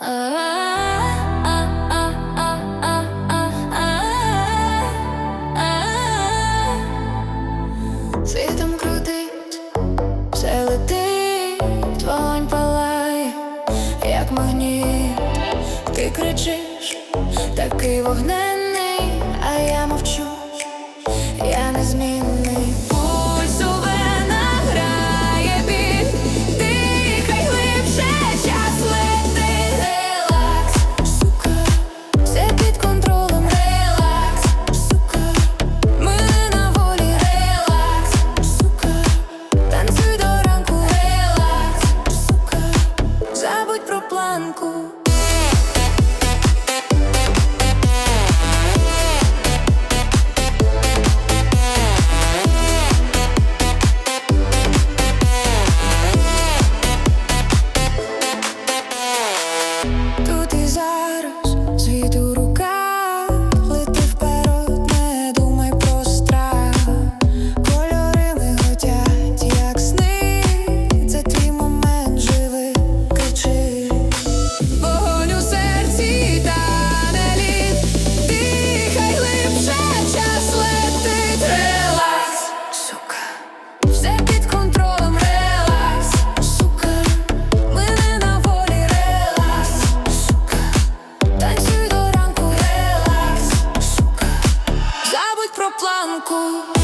Світом крутить, все летить, вогонь палає, як магніт. Ти кричиш, такий вогненний, а я мовчу, я незмінний. Пульс про banco.